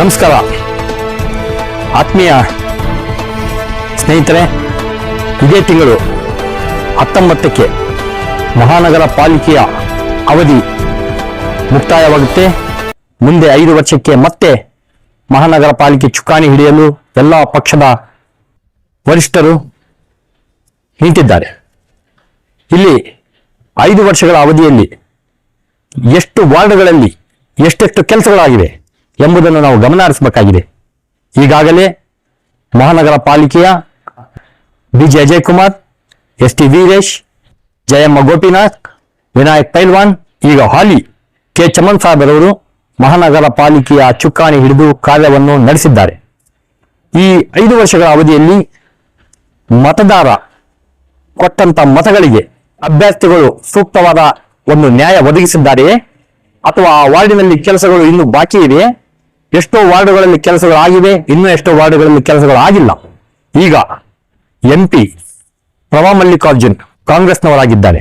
ನಮಸ್ಕಾರ. ಆತ್ಮೀಯ ಸ್ನೇಹಿತರೆ, ಇದೇ ತಿಂಗಳು ಹತ್ತೊಂಬತ್ತಕ್ಕೆ ಮಹಾನಗರ ಪಾಲಿಕೆಯ ಅವಧಿ ಮುಕ್ತಾಯವಾಗುತ್ತೆ. ಮುಂದೆ ಐದು ವರ್ಷಕ್ಕೆ ಮತ್ತೆ ಮಹಾನಗರ ಪಾಲಿಕೆ ಚುಕ್ಕಾಣಿ ಹಿಡಿಯಲು ಎಲ್ಲ ಪಕ್ಷದ ವರಿಷ್ಠರು ನಿಂತಿದ್ದಾರೆ. ಇಲ್ಲಿ ಐದು ವರ್ಷಗಳ ಅವಧಿಯಲ್ಲಿ ಎಷ್ಟು ವಾರ್ಡ್ಗಳಲ್ಲಿ ಎಷ್ಟೆಷ್ಟು ಕೆಲಸಗಳಾಗಿವೆ? ಎಂಬುದನ್ನು ನಾವು ಗಮನ ಹರಿಸಬೇಕಾಗಿದೆ ಈಗಾಗಲೇ ಮಹಾನಗರ ಪಾಲಿಕೆಯ B J Ajay Kumar S T Veeresh, Jayamma Gopinath, Vinayak Pailwan, ಈಗ ಹಾಲಿ ಕೆ ಚಮನ್ ಸಾಹೇಬರವರು ಮಹಾನಗರ ಪಾಲಿಕೆಯ ಚುಕ್ಕಾಣಿ ಹಿಡಿದು ಕಾರ್ಯವನ್ನು ನಡೆಸಿದ್ದಾರೆ. ಈ ಐದು ವರ್ಷಗಳ ಅವಧಿಯಲ್ಲಿ ಮತದಾರ ಕೊಟ್ಟಂತ ಮತಗಳಿಗೆ ಅಭ್ಯರ್ಥಿಗಳು ಸೂಕ್ತವಾದ ಒಂದು ನ್ಯಾಯ ಒದಗಿಸಿದ್ದಾರೆಯೇ? ಅಥವಾ ಆ ವಾರ್ಡಿನಲ್ಲಿ ಕೆಲಸಗಳು ಇನ್ನು ಬಾಕಿ ಇದೆಯೇ? ಎಷ್ಟೋ ವಾರ್ಡುಗಳಲ್ಲಿ ಕೆಲಸಗಳಾಗಿವೆ, ಇನ್ನೂ ಎಷ್ಟೋ ವಾರ್ಡುಗಳಲ್ಲಿ ಕೆಲಸಗಳಾಗಿಲ್ಲ. ಈಗ ಎಂ ಪಿ ಪ್ರಭಾ ಮಲ್ಲಿಕಾರ್ಜುನ್ ಕಾಂಗ್ರೆಸ್ನವರಾಗಿದ್ದಾರೆ.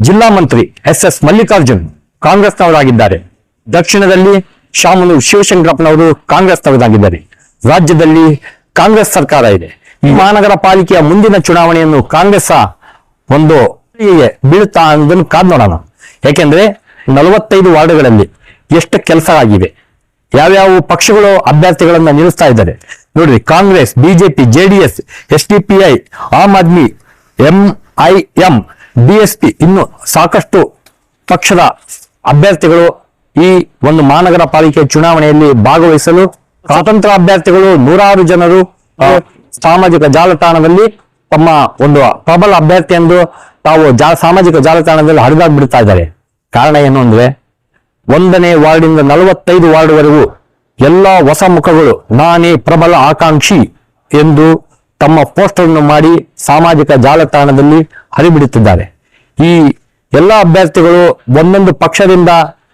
ಜಿಲ್ಲಾ ಮಂತ್ರಿ ಎಸ್ ಎಸ್ ಮಲ್ಲಿಕಾರ್ಜುನ್ ಕಾಂಗ್ರೆಸ್ನವರಾಗಿದ್ದಾರೆ. ದಕ್ಷಿಣದಲ್ಲಿ ಶಾಮನು ಶಿವಶಂಕರಪ್ಪನವರು ಕಾಂಗ್ರೆಸ್ನವರಾಗಿದ್ದಾರೆ. ರಾಜ್ಯದಲ್ಲಿ ಕಾಂಗ್ರೆಸ್ ಸರ್ಕಾರ ಇದೆ. ಮಹಾನಗರ ಪಾಲಿಕೆಯ ಮುಂದಿನ ಚುನಾವಣೆಯನ್ನು ಕಾಂಗ್ರೆಸ್ ಒಂದು ಬೀಳುತ್ತಾ ಅನ್ನೋದನ್ನು ಕಾದ್ ನೋಡೋಣ ಯಾಕೆಂದ್ರೆ ನಲವತ್ತೈದು ವಾರ್ಡ್ಗಳಲ್ಲಿ ಎಷ್ಟು ಕೆಲಸ ಆಗಿವೆ ಯಾವ್ಯಾವ ಪಕ್ಷಗಳು ಅಭ್ಯರ್ಥಿಗಳನ್ನ ನಿಲ್ಲಿಸ್ತಾ ಇದ್ದಾರೆ? ನೋಡ್ರಿ, Congress, BJP, JDS S D P I Aam Aadmi, M I M P ಇನ್ನು ಸಾಕಷ್ಟು ಪಕ್ಷದ ಅಭ್ಯರ್ಥಿಗಳು ಈ ಒಂದು ಮಹಾನಗರ ಪಾಲಿಕೆ ಚುನಾವಣೆಯಲ್ಲಿ ಭಾಗವಹಿಸಲು ಸ್ವತಂತ್ರ ಅಭ್ಯರ್ಥಿಗಳು ನೂರಾರು ಜನರು ಸಾಮಾಜಿಕ ಜಾಲತಾಣದಲ್ಲಿ ತಮ್ಮ ಒಂದು ಪ್ರಬಲ ಅಭ್ಯರ್ಥಿ ಎಂದು ತಾವು ಜಾ ಸಾಮಾಜಿಕ ಜಾಲತಾಣದಲ್ಲಿ ಹರಿದಾಗ್ಬಿಡ್ತಾ ಇದ್ದಾರೆ. ಕಾರಣ ಏನು ಅಂದ್ರೆ ಒಂದನೇ ವಾರ್ಡಿಂದ ನಲವತ್ತೈದು ವಾರ್ಡ್ವರೆಗೂ ಎಲ್ಲ ಹೊಸ ಮುಖಗಳು ನಾನೇ ಪ್ರಬಲ ಆಕಾಂಕ್ಷಿ ಎಂದು ತಮ್ಮ ಪೋಸ್ಟರ್ ಅನ್ನು ಮಾಡಿ ಸಾಮಾಜಿಕ ಜಾಲತಾಣದಲ್ಲಿ ಹರಿಬಿಡುತ್ತಿದ್ದಾರೆ. ಈ ಎಲ್ಲ ಅಭ್ಯರ್ಥಿಗಳು ಒಂದೊಂದು ಪಕ್ಷದಿಂದ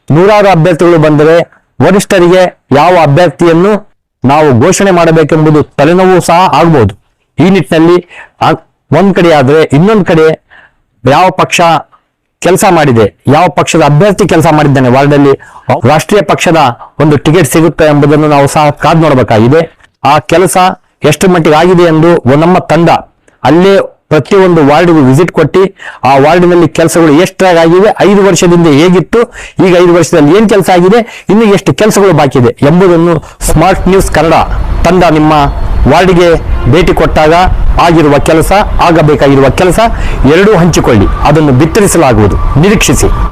ನೂರಾರು ಅಭ್ಯರ್ಥಿಗಳು ಬಂದರೆ ವರಿಷ್ಠರಿಗೆ ಯಾವ ಅಭ್ಯರ್ಥಿಯನ್ನು ನಾವು ಘೋಷಣೆ ಮಾಡಬೇಕೆಂಬುದು ತಲೆನೋವು ಸಹ ಆಗ್ಬಹುದು ಈ ನಿಟ್ಟಿನಲ್ಲಿ ಒಂದ್ ಕಡೆ ಆದ್ರೆ ಇನ್ನೊಂದು ಕಡೆ ಯಾವ ಪಕ್ಷ ಕೆಲಸ ಮಾಡಿದೆ. ಯಾವ ಪಕ್ಷದ ಅಭ್ಯರ್ಥಿ ಕೆಲಸ ಮಾಡಿದ್ದಾನೆ ವಾರ್ಡಲ್ಲಿ ರಾಷ್ಟ್ರೀಯ ಪಕ್ಷದ ಒಂದು ಟಿಕೆಟ್ ಸಿಗುತ್ತೆ ಎಂಬುದನ್ನು ನಾವು ಸಹ ಕಾದ್ ನೋಡಬೇಕಾಗಿದೆ. ಆ ಕೆಲಸ ಎಷ್ಟು ಮಟ್ಟಿಗೆ ಆಗಿದೆ ಎಂದು ನಮ್ಮ ತಂಡ ಅಲ್ಲೇ ಪ್ರತಿಯೊಂದು ವಾರ್ಡ್ಗೂ ವಿಸಿಟ್ ಕೊಟ್ಟು, ಆ ವಾರ್ಡಿನಲ್ಲಿ ಕೆಲಸಗಳು ಎಷ್ಟಾಗಿವೆ ಐದು ವರ್ಷದಿಂದ ಹೇಗಿತ್ತು, ಈಗ ಐದು ವರ್ಷದಲ್ಲಿ ಏನು ಕೆಲಸ ಆಗಿದೆ, ಇನ್ನು ಎಷ್ಟು ಕೆಲಸಗಳು ಬಾಕಿ ಇದೆ ಎಂಬುದನ್ನು ಸ್ಮಾರ್ಟ್ ನ್ಯೂಸ್ ಕನ್ನಡ ತಂಡ ನಿಮ್ಮ ವಾರ್ಡ್ಗೆ ಭೇಟಿ ಕೊಟ್ಟಾಗ ಆಗಿರುವ ಕೆಲಸ ಆಗಬೇಕಾಗಿರುವ ಕೆಲಸ ಎರಡೂ ಹಂಚಿಕೊಳ್ಳಿ. ಅದನ್ನು ಬಿತ್ತರಿಸಲಾಗುವುದು. ನಿರೀಕ್ಷಿಸಿ.